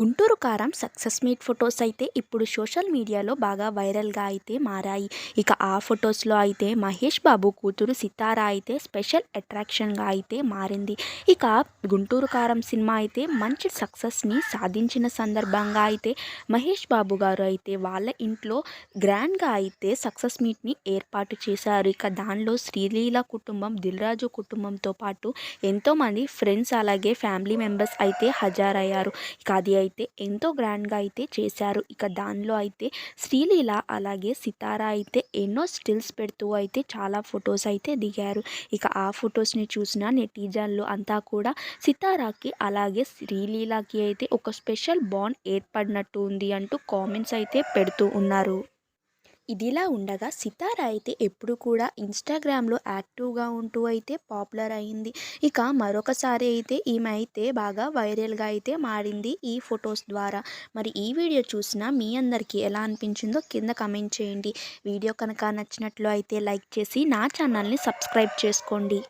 గుంటూరు కారం success meet photos అయితే ఇప్పుడు సోషల్ మీడియాలో బాగా వైరల్గా అయితే మారాయి. ఇక ఆ ఫొటోస్లో అయితే మహేష్ బాబు కూతురు సితారా అయితే స్పెషల్ అట్రాక్షన్గా అయితే మారింది. ఇక గుంటూరు కారం సినిమా అయితే మంచి సక్సెస్ని సాధించిన సందర్భంగా అయితే మహేష్ బాబు గారు అయితే వాళ్ళ ఇంట్లో గ్రాండ్గా అయితే సక్సెస్ మీట్ని ఏర్పాటు చేశారు. ఇక దానిలో శ్రీలీల కుటుంబం దిల్రాజు కుటుంబంతో పాటు ఎంతోమంది ఫ్రెండ్స్ అలాగే ఫ్యామిలీ మెంబర్స్ అయితే హజారయ్యారు. ఇక అది అయితే ఎంతో గ్రాండ్గా అయితే చేశారు. ఇక దానిలో అయితే శ్రీలీల అలాగే సితారా అయితే ఎన్నో స్టిల్స్ పెడుతూ అయితే చాలా ఫొటోస్ అయితే దిగారు. ఇక ఆ ఫొటోస్ని చూసిన నెటిజన్లు అంతా కూడా సితారాకి అలాగే శ్రీలీలకి అయితే ఒక స్పెషల్ బాండ్ ఏర్పడినట్టు ఉంది అంటూ కామెంట్స్ అయితే పెడుతూ ఉన్నారు. ఇదిలా ఉండగా సితారా అయితే ఎప్పుడు కూడా ఇన్స్టాగ్రామ్లో యాక్టివ్గా ఉంటూ అయితే పాపులర్ అయింది. ఇక మరొకసారి అయితే ఈమె అయితే బాగా వైరల్గా అయితే మారింది ఈ ఫొటోస్ ద్వారా. మరి ఈ వీడియో చూసినా మీ అందరికీ ఎలా అనిపించిందో కింద కమెంట్ చేయండి. వీడియో కనుక నచ్చినట్లు అయితే లైక్ చేసి నా ఛానల్ని సబ్స్క్రైబ్ చేసుకోండి.